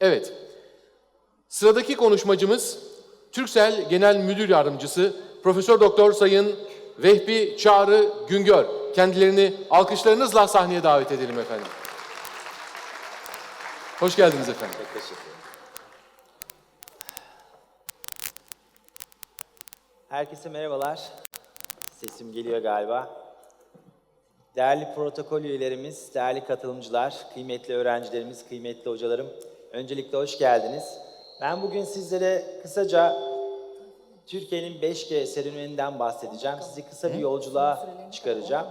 Evet. Sıradaki konuşmacımız Türksel Genel Müdür Yardımcısı Profesör Doktor Sayın Vehbi Çağrı Güngör. Kendilerini alkışlarınızla sahneye davet edelim efendim. Hoş geldiniz efendim. Herkese merhabalar. Sesim geliyor galiba. Değerli protokol üyelerimiz, değerli katılımcılar, kıymetli öğrencilerimiz, kıymetli hocalarım, öncelikle hoş geldiniz. Ben bugün sizlere kısaca Türkiye'nin 5G serüveninden bahsedeceğim. Sizi kısa bir yolculuğa çıkaracağım.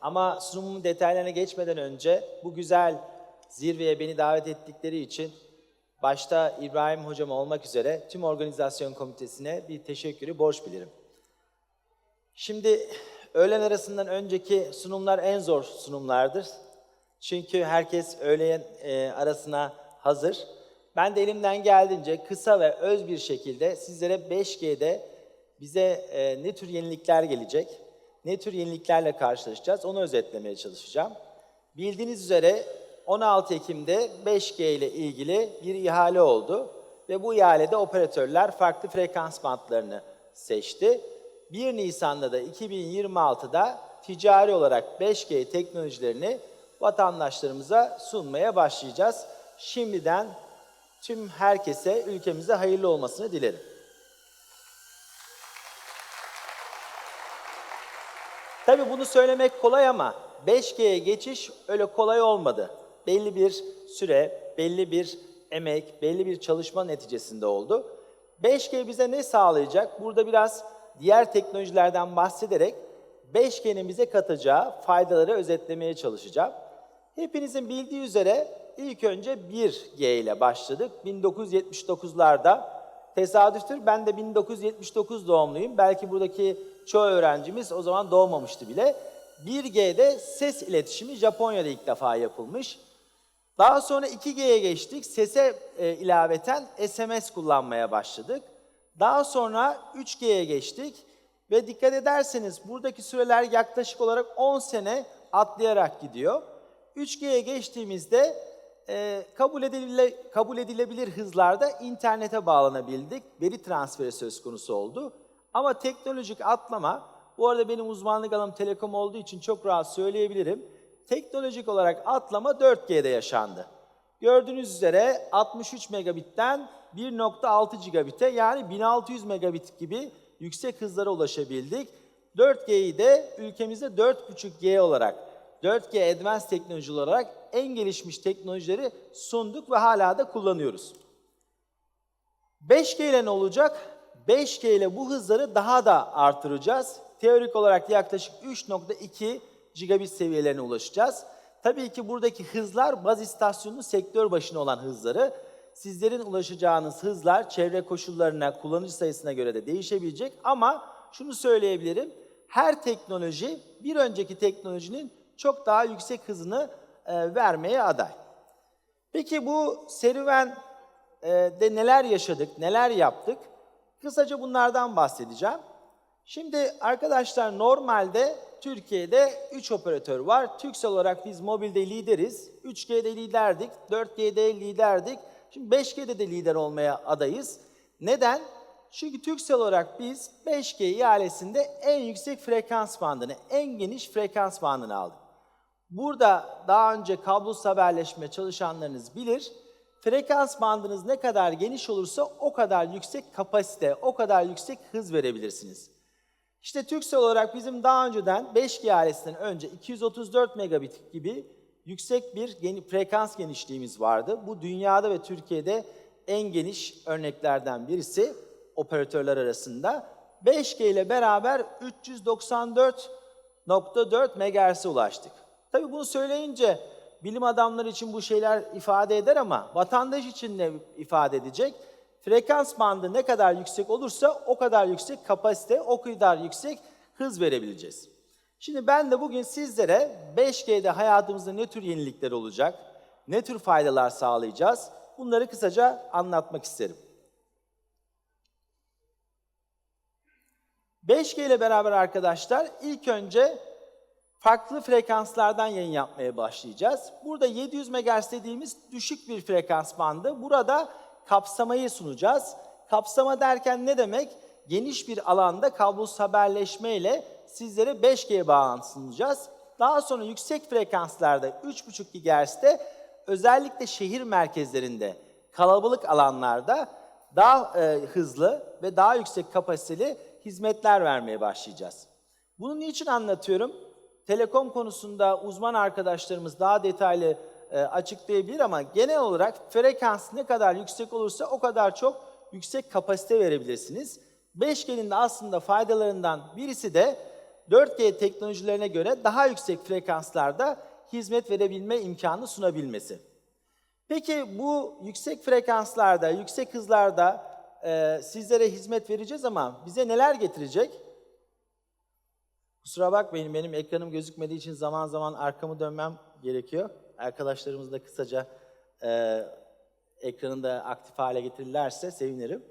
Ama sunumumun detaylarına geçmeden önce bu güzel zirveye beni davet ettikleri için başta İbrahim Hocam olmak üzere tüm organizasyon komitesine bir teşekkürü borç bilirim. Şimdi öğlen arasından önceki sunumlar en zor sunumlardır. Çünkü herkes öğlen e, arasına hazır. Ben de elimden geldiğince kısa ve öz bir şekilde sizlere 5G'de bize e, ne tür yenilikler gelecek, ne tür yeniliklerle karşılaşacağız onu özetlemeye çalışacağım. Bildiğiniz üzere 16 Ekim'de 5G ile ilgili bir ihale oldu ve bu ihalede operatörler farklı frekans bantlarını seçti. 1 Nisan'da da 2026'da ticari olarak 5G teknolojilerini vatandaşlarımıza sunmaya başlayacağız. Şimdiden tüm herkese ülkemize hayırlı olmasını dilerim. Tabii bunu söylemek kolay ama 5G'ye geçiş öyle kolay olmadı. Belli bir süre, belli bir emek, belli bir çalışma neticesinde oldu. 5G bize ne sağlayacak? Burada biraz diğer teknolojilerden bahsederek 5G'nin bize katacağı faydaları özetlemeye çalışacağım. Hepinizin bildiği üzere ilk önce 1G ile başladık. 1979'larda tesadüftür. Ben de 1979 doğumluyum. Belki buradaki çoğu öğrencimiz o zaman doğmamıştı bile. 1G'de ses iletişimi Japonya'da ilk defa yapılmış. Daha sonra 2G'ye geçtik. Sese e, ilaveten SMS kullanmaya başladık. Daha sonra 3G'ye geçtik ve dikkat ederseniz buradaki süreler yaklaşık olarak 10 sene atlayarak gidiyor. 3G'ye geçtiğimizde e, kabul, edile, kabul edilebilir hızlarda internete bağlanabildik. Veri transferi söz konusu oldu. Ama teknolojik atlama, bu arada benim uzmanlık alanım telekom olduğu için çok rahat söyleyebilirim. Teknolojik olarak atlama 4G'de yaşandı. Gördüğünüz üzere 63 megabitten 1.6 gigabit'e yani 1600 megabit gibi yüksek hızlara ulaşabildik. 4G'yi de ülkemizde 4.5G olarak, 4G Advanced teknoloji olarak en gelişmiş teknolojileri sunduk ve hala da kullanıyoruz. 5G ile ne olacak? 5G ile bu hızları daha da artıracağız. Teorik olarak yaklaşık 3.2 gigabit seviyelerine ulaşacağız. Tabii ki buradaki hızlar baz istasyonunun sektör başına olan hızları. Sizlerin ulaşacağınız hızlar çevre koşullarına, kullanıcı sayısına göre de değişebilecek ama şunu söyleyebilirim. Her teknoloji bir önceki teknolojinin çok daha yüksek hızını e, vermeye aday. Peki bu serüven e, de neler yaşadık, neler yaptık? Kısaca bunlardan bahsedeceğim. Şimdi arkadaşlar normalde Türkiye'de 3 operatör var. Türksel olarak biz mobilde lideriz. 3G'de liderdik, 4G'de liderdik. Şimdi 5G'de de lider olmaya adayız. Neden? Çünkü Türksel olarak biz 5G ihalesinde en yüksek frekans bandını, en geniş frekans bandını aldık. Burada daha önce kablosuz haberleşme çalışanlarınız bilir. Frekans bandınız ne kadar geniş olursa o kadar yüksek kapasite, o kadar yüksek hız verebilirsiniz. İşte Türksel olarak bizim daha önceden 5G ailesinden önce 234 megabit gibi yüksek bir geni, frekans genişliğimiz vardı. Bu dünyada ve Türkiye'de en geniş örneklerden birisi operatörler arasında. 5G ile beraber 394.4 MHz'e ulaştık. Tabii bunu söyleyince bilim adamları için bu şeyler ifade eder ama vatandaş için ne ifade edecek? Frekans bandı ne kadar yüksek olursa o kadar yüksek kapasite, o kadar yüksek hız verebileceğiz. Şimdi ben de bugün sizlere 5G'de hayatımızda ne tür yenilikler olacak, ne tür faydalar sağlayacağız bunları kısaca anlatmak isterim. 5G ile beraber arkadaşlar ilk önce farklı frekanslardan yayın yapmaya başlayacağız. Burada 700 MHz dediğimiz düşük bir frekans bandı. Burada kapsamayı sunacağız. Kapsama derken ne demek? Geniş bir alanda kablosuz haberleşme ile sizlere 5G bağlantı sunacağız. Daha sonra yüksek frekanslarda 3.5 GHz'de özellikle şehir merkezlerinde kalabalık alanlarda daha e, hızlı ve daha yüksek kapasiteli hizmetler vermeye başlayacağız. Bunu niçin anlatıyorum? Telekom konusunda uzman arkadaşlarımız daha detaylı e, açıklayabilir ama genel olarak frekans ne kadar yüksek olursa o kadar çok yüksek kapasite verebilirsiniz. 5G'nin de aslında faydalarından birisi de 4G teknolojilerine göre daha yüksek frekanslarda hizmet verebilme imkanı sunabilmesi. Peki bu yüksek frekanslarda, yüksek hızlarda e, sizlere hizmet vereceğiz ama bize neler getirecek? Kusura bakmayın benim ekranım gözükmediği için zaman zaman arkamı dönmem gerekiyor. Arkadaşlarımız da kısaca e, ekranı da aktif hale getirirlerse sevinirim.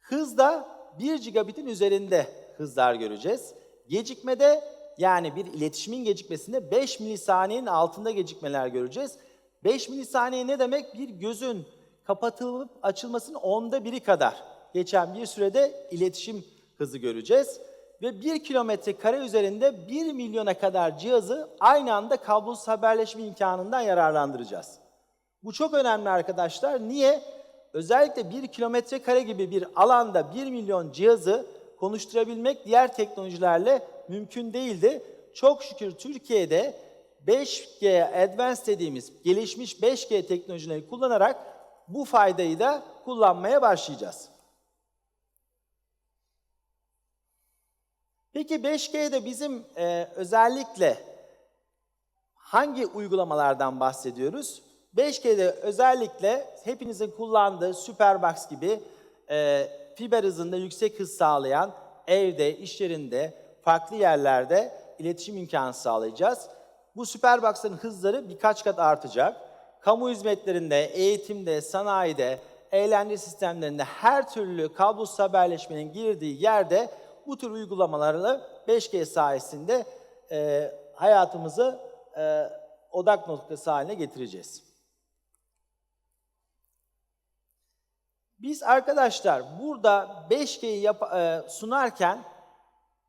Hızda 1 gigabitin üzerinde hızlar göreceğiz. Gecikmede yani bir iletişimin gecikmesinde 5 milisaniyenin altında gecikmeler göreceğiz. 5 milisaniye ne demek? Bir gözün kapatılıp açılmasının onda biri kadar geçen bir sürede iletişim hızı göreceğiz. Ve 1 kilometre kare üzerinde 1 milyona kadar cihazı aynı anda kablosuz haberleşme imkanından yararlandıracağız. Bu çok önemli arkadaşlar. Niye? Özellikle 1 kilometre kare gibi bir alanda 1 milyon cihazı konuşturabilmek diğer teknolojilerle mümkün değildi. Çok şükür Türkiye'de 5G Advanced dediğimiz gelişmiş 5G teknolojileri kullanarak bu faydayı da kullanmaya başlayacağız. Peki 5G'de bizim e, özellikle hangi uygulamalardan bahsediyoruz? 5G'de özellikle hepinizin kullandığı Superbox gibi e, fiber hızında yüksek hız sağlayan evde, iş yerinde, farklı yerlerde iletişim imkanı sağlayacağız. Bu Superbox'ların hızları birkaç kat artacak. Kamu hizmetlerinde, eğitimde, sanayide, eğlence sistemlerinde her türlü kablosuz haberleşmenin girdiği yerde bu tür uygulamalarla 5G sayesinde e, hayatımızı e, odak noktası haline getireceğiz. Biz arkadaşlar burada 5G'yi yap- e, sunarken,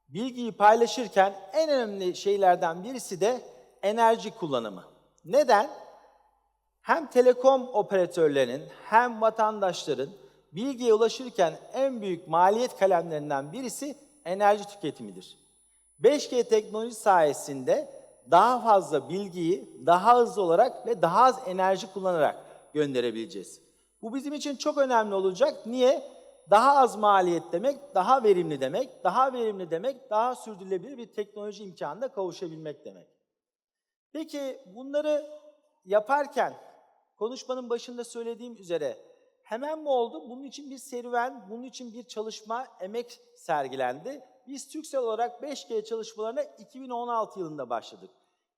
bilgiyi paylaşırken en önemli şeylerden birisi de enerji kullanımı. Neden? Hem telekom operatörlerinin hem vatandaşların bilgiye ulaşırken en büyük maliyet kalemlerinden birisi enerji tüketimidir. 5G teknoloji sayesinde daha fazla bilgiyi daha hızlı olarak ve daha az enerji kullanarak gönderebileceğiz. Bu bizim için çok önemli olacak. Niye? Daha az maliyet demek, daha verimli demek, daha verimli demek, daha sürdürülebilir bir teknoloji imkanına kavuşabilmek demek. Peki bunları yaparken konuşmanın başında söylediğim üzere hemen mi oldu? Bunun için bir serüven, bunun için bir çalışma, emek sergilendi. Biz Türksel olarak 5G çalışmalarına 2016 yılında başladık.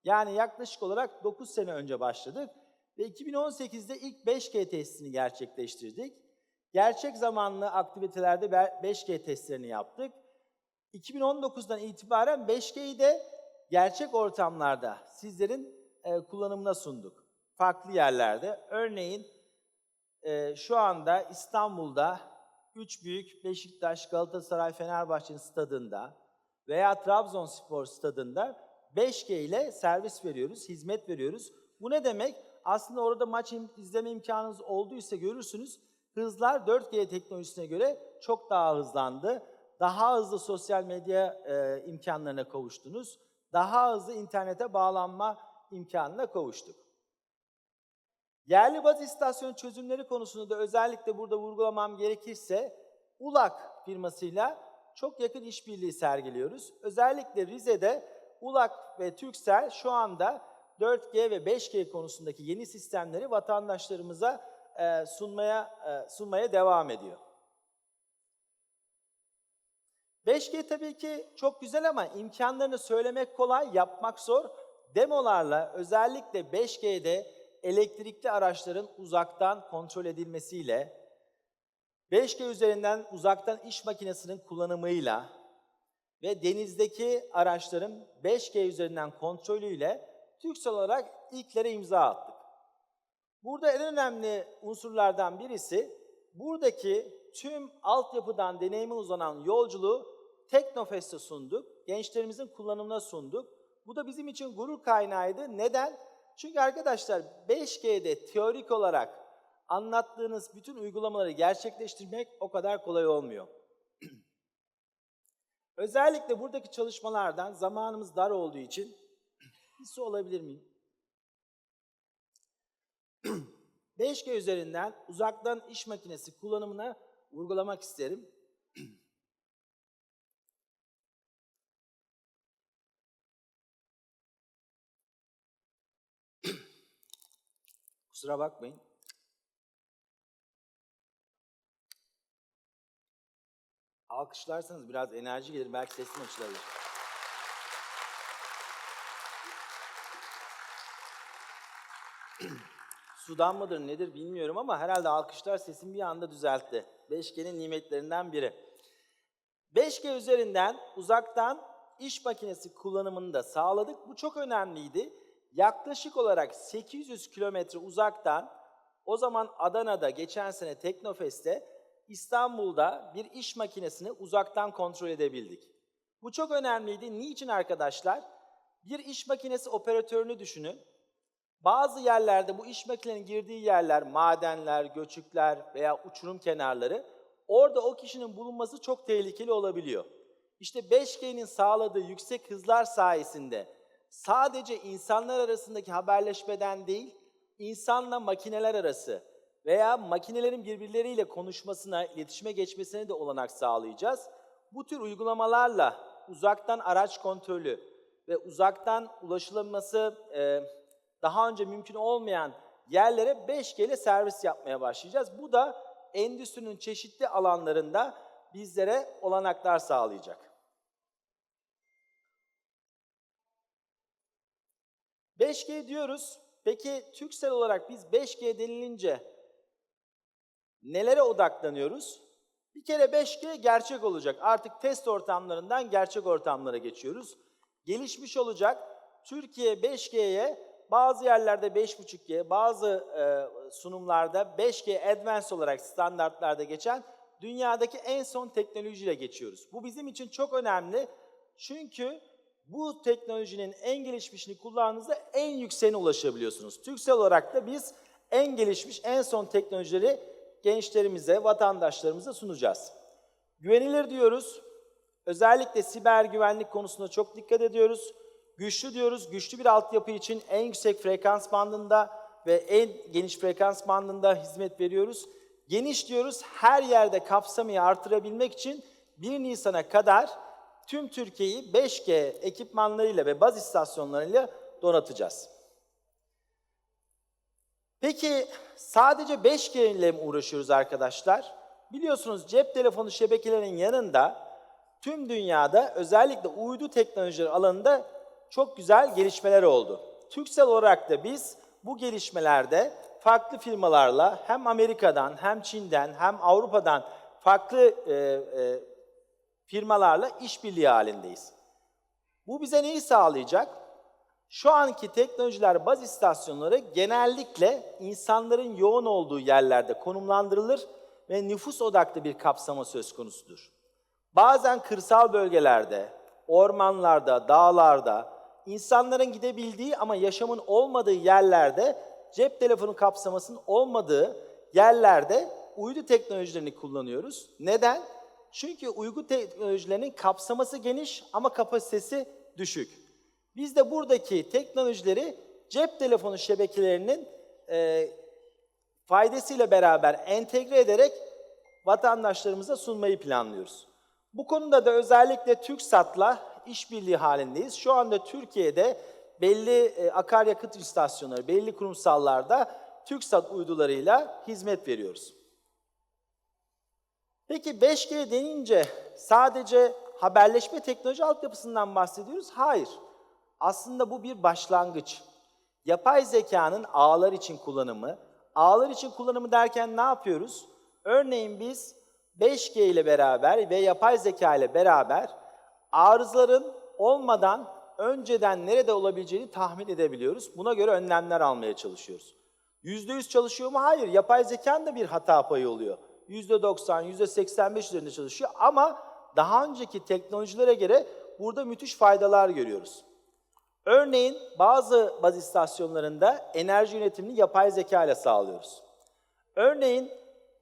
Yani yaklaşık olarak 9 sene önce başladık ve 2018'de ilk 5G testini gerçekleştirdik. Gerçek zamanlı aktivitelerde 5G testlerini yaptık. 2019'dan itibaren 5G'yi de gerçek ortamlarda sizlerin e, kullanımına sunduk. Farklı yerlerde. Örneğin e, şu anda İstanbul'da üç büyük Beşiktaş, Galatasaray, Fenerbahçe'nin stadında veya Trabzonspor stadında 5G ile servis veriyoruz, hizmet veriyoruz. Bu ne demek? Aslında orada maç izleme imkanınız olduysa görürsünüz hızlar 4G teknolojisine göre çok daha hızlandı. Daha hızlı sosyal medya e, imkanlarına kavuştunuz. Daha hızlı internete bağlanma imkanına kavuştuk. Yerli baz istasyon çözümleri konusunda da özellikle burada vurgulamam gerekirse ULAK firmasıyla çok yakın işbirliği sergiliyoruz. Özellikle Rize'de ULAK ve Türksel şu anda 4G ve 5G konusundaki yeni sistemleri vatandaşlarımıza e, sunmaya e, sunmaya devam ediyor. 5G tabii ki çok güzel ama imkanlarını söylemek kolay, yapmak zor. Demolarla özellikle 5G'de elektrikli araçların uzaktan kontrol edilmesiyle, 5G üzerinden uzaktan iş makinesinin kullanımıyla ve denizdeki araçların 5G üzerinden kontrolüyle Türksel olarak ilklere imza attık. Burada en önemli unsurlardan birisi buradaki tüm altyapıdan deneyime uzanan yolculuğu Teknofest'e sunduk. Gençlerimizin kullanımına sunduk. Bu da bizim için gurur kaynağıydı. Neden? Çünkü arkadaşlar 5G'de teorik olarak anlattığınız bütün uygulamaları gerçekleştirmek o kadar kolay olmuyor. Özellikle buradaki çalışmalardan zamanımız dar olduğu için bir su olabilir miyim? 5G üzerinden uzaktan iş makinesi kullanımına vurgulamak isterim. Kusura bakmayın. Alkışlarsanız biraz enerji gelir, belki sesim açılabilir. Sudan mıdır nedir bilmiyorum ama herhalde alkışlar sesimi bir anda düzeltti. 5G'nin nimetlerinden biri. 5G üzerinden uzaktan iş makinesi kullanımını da sağladık. Bu çok önemliydi. Yaklaşık olarak 800 kilometre uzaktan o zaman Adana'da geçen sene Teknofest'te İstanbul'da bir iş makinesini uzaktan kontrol edebildik. Bu çok önemliydi. Niçin arkadaşlar? Bir iş makinesi operatörünü düşünün. Bazı yerlerde bu iş makinenin girdiği yerler, madenler, göçükler veya uçurum kenarları, orada o kişinin bulunması çok tehlikeli olabiliyor. İşte 5G'nin sağladığı yüksek hızlar sayesinde sadece insanlar arasındaki haberleşmeden değil, insanla makineler arası veya makinelerin birbirleriyle konuşmasına, iletişime geçmesine de olanak sağlayacağız. Bu tür uygulamalarla uzaktan araç kontrolü ve uzaktan ulaşılması e, daha önce mümkün olmayan yerlere 5G ile servis yapmaya başlayacağız. Bu da endüstrinin çeşitli alanlarında bizlere olanaklar sağlayacak. 5G diyoruz. Peki Türksel olarak biz 5G denilince nelere odaklanıyoruz? Bir kere 5G gerçek olacak. Artık test ortamlarından gerçek ortamlara geçiyoruz. Gelişmiş olacak. Türkiye 5G'ye bazı yerlerde 5.5G, bazı e, sunumlarda 5G Advanced olarak standartlarda geçen dünyadaki en son teknolojiyle geçiyoruz. Bu bizim için çok önemli. Çünkü bu teknolojinin en gelişmişini kullandığınızda en yükseğine ulaşabiliyorsunuz. Türksel olarak da biz en gelişmiş, en son teknolojileri gençlerimize, vatandaşlarımıza sunacağız. Güvenilir diyoruz. Özellikle siber güvenlik konusunda çok dikkat ediyoruz. Güçlü diyoruz. Güçlü bir altyapı için en yüksek frekans bandında ve en geniş frekans bandında hizmet veriyoruz. Geniş diyoruz. Her yerde kapsamayı artırabilmek için 1 Nisan'a kadar tüm Türkiye'yi 5G ekipmanlarıyla ve baz istasyonlarıyla donatacağız. Peki sadece 5G ile mi uğraşıyoruz arkadaşlar? Biliyorsunuz cep telefonu şebekelerinin yanında tüm dünyada özellikle uydu teknolojileri alanında çok güzel gelişmeler oldu. Türksel olarak da biz bu gelişmelerde farklı firmalarla hem Amerika'dan hem Çin'den hem Avrupa'dan farklı e, e, firmalarla işbirliği halindeyiz. Bu bize neyi sağlayacak? Şu anki teknolojiler baz istasyonları genellikle insanların yoğun olduğu yerlerde konumlandırılır ve nüfus odaklı bir kapsama söz konusudur. Bazen kırsal bölgelerde, ormanlarda, dağlarda, insanların gidebildiği ama yaşamın olmadığı yerlerde, cep telefonu kapsamasının olmadığı yerlerde uydu teknolojilerini kullanıyoruz. Neden? Çünkü uygu teknolojilerinin kapsaması geniş ama kapasitesi düşük. Biz de buradaki teknolojileri cep telefonu şebekelerinin e, faydasıyla beraber entegre ederek vatandaşlarımıza sunmayı planlıyoruz. Bu konuda da özellikle TürkSat'la işbirliği halindeyiz. Şu anda Türkiye'de belli e, akaryakıt istasyonları, belli kurumsallarda TürkSat uydularıyla hizmet veriyoruz. Peki 5G denince sadece haberleşme teknoloji altyapısından bahsediyoruz? Hayır. Aslında bu bir başlangıç. Yapay zekanın ağlar için kullanımı, ağlar için kullanımı derken ne yapıyoruz? Örneğin biz 5G ile beraber ve yapay zeka ile beraber arızaların olmadan önceden nerede olabileceğini tahmin edebiliyoruz. Buna göre önlemler almaya çalışıyoruz. %100 çalışıyor mu? Hayır. Yapay zekanın da bir hata payı oluyor. %90, %85 üzerinde çalışıyor ama daha önceki teknolojilere göre burada müthiş faydalar görüyoruz. Örneğin bazı baz istasyonlarında enerji yönetimini yapay zeka ile sağlıyoruz. Örneğin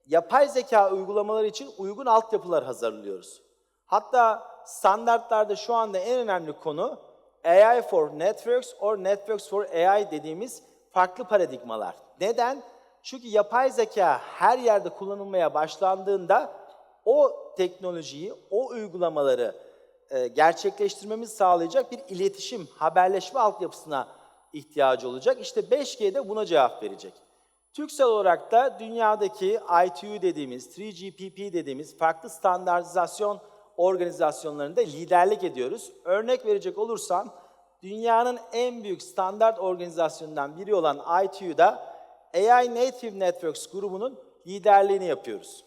yapay zeka uygulamaları için uygun altyapılar hazırlıyoruz. Hatta standartlarda şu anda en önemli konu AI for Networks or Networks for AI dediğimiz farklı paradigmalar. Neden? Çünkü yapay zeka her yerde kullanılmaya başlandığında o teknolojiyi, o uygulamaları e, gerçekleştirmemizi sağlayacak bir iletişim, haberleşme altyapısına ihtiyacı olacak. İşte 5G de buna cevap verecek. Türksel olarak da dünyadaki ITU dediğimiz, 3GPP dediğimiz farklı standartizasyon organizasyonlarında liderlik ediyoruz. Örnek verecek olursam, dünyanın en büyük standart organizasyonundan biri olan ITU'da AI Native Networks grubunun liderliğini yapıyoruz.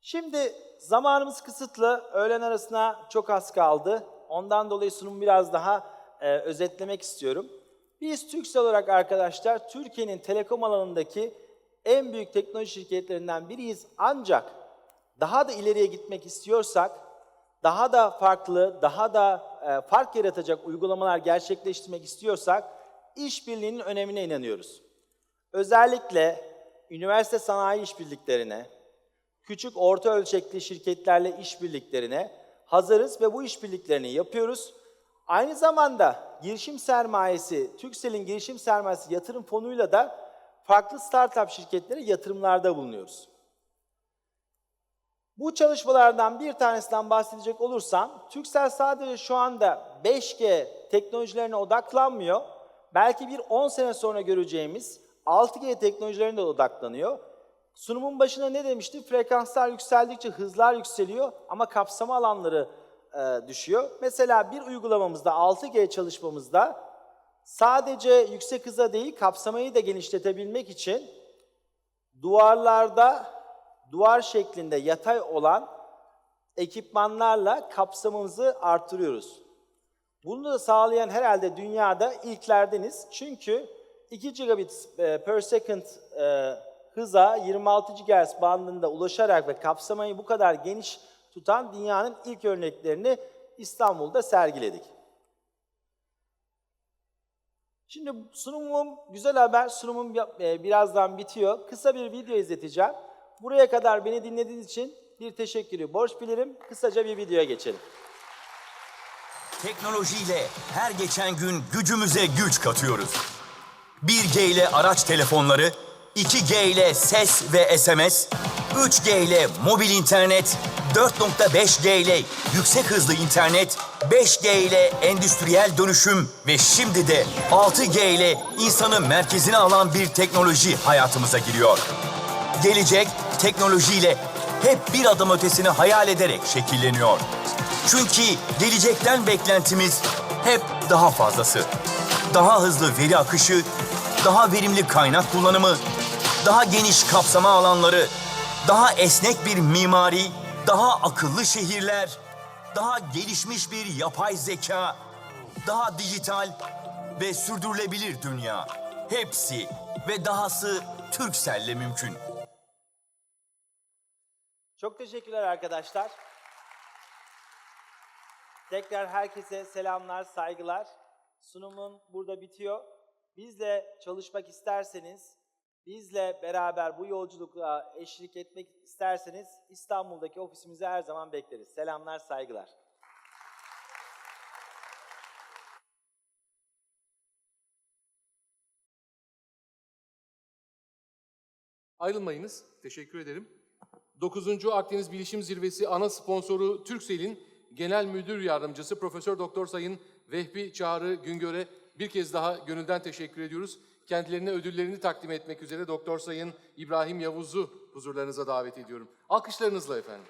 Şimdi zamanımız kısıtlı. Öğlen arasına çok az kaldı. Ondan dolayı sunumu biraz daha e, özetlemek istiyorum. Biz Türksel olarak arkadaşlar Türkiye'nin telekom alanındaki en büyük teknoloji şirketlerinden biriyiz. Ancak daha da ileriye gitmek istiyorsak, daha da farklı, daha da e, fark yaratacak uygulamalar gerçekleştirmek istiyorsak işbirliğinin önemine inanıyoruz. Özellikle üniversite sanayi işbirliklerine, küçük orta ölçekli şirketlerle işbirliklerine hazırız ve bu işbirliklerini yapıyoruz. Aynı zamanda girişim sermayesi, Türksel'in girişim sermayesi yatırım fonuyla da farklı startup şirketlere yatırımlarda bulunuyoruz. Bu çalışmalardan bir tanesinden bahsedecek olursam, Türksel sadece şu anda 5G teknolojilerine odaklanmıyor. Belki bir 10 sene sonra göreceğimiz 6G teknolojilerine de odaklanıyor. Sunumun başına ne demişti? Frekanslar yükseldikçe hızlar yükseliyor ama kapsama alanları e, düşüyor. Mesela bir uygulamamızda 6G çalışmamızda sadece yüksek hıza değil kapsamayı da genişletebilmek için duvarlarda duvar şeklinde yatay olan ekipmanlarla kapsamımızı artırıyoruz. Bunu da sağlayan herhalde dünyada ilklerdeniz. Çünkü 2 gigabit e, per second e, hıza 26 GHz bandında ulaşarak ve kapsamayı bu kadar geniş tutan dünyanın ilk örneklerini İstanbul'da sergiledik. Şimdi sunumum, güzel haber, sunumum e, birazdan bitiyor. Kısa bir video izleteceğim. Buraya kadar beni dinlediğiniz için bir teşekkürü borç bilirim. Kısaca bir videoya geçelim. Teknolojiyle her geçen gün gücümüze güç katıyoruz. 1G ile araç telefonları, 2G ile ses ve SMS, 3G ile mobil internet, 4.5G ile yüksek hızlı internet, 5G ile endüstriyel dönüşüm ve şimdi de 6G ile insanı merkezine alan bir teknoloji hayatımıza giriyor. Gelecek teknolojiyle hep bir adım ötesini hayal ederek şekilleniyor. Çünkü gelecekten beklentimiz hep daha fazlası. Daha hızlı veri akışı, daha verimli kaynak kullanımı, daha geniş kapsama alanları, daha esnek bir mimari, daha akıllı şehirler, daha gelişmiş bir yapay zeka, daha dijital ve sürdürülebilir dünya. Hepsi ve dahası Turkcell'le mümkün. Çok teşekkürler arkadaşlar. Tekrar herkese selamlar, saygılar. Sunumun burada bitiyor. Bizle çalışmak isterseniz, bizle beraber bu yolculukla eşlik etmek isterseniz İstanbul'daki ofisimize her zaman bekleriz. Selamlar, saygılar. Ayrılmayınız. Teşekkür ederim. 9. Akdeniz Bilişim Zirvesi ana sponsoru Turkcell'in Genel Müdür Yardımcısı Profesör Doktor Sayın Vehbi Çağrı Güngör'e bir kez daha gönülden teşekkür ediyoruz. Kendilerine ödüllerini takdim etmek üzere Doktor Sayın İbrahim Yavuz'u huzurlarınıza davet ediyorum. Alkışlarınızla efendim.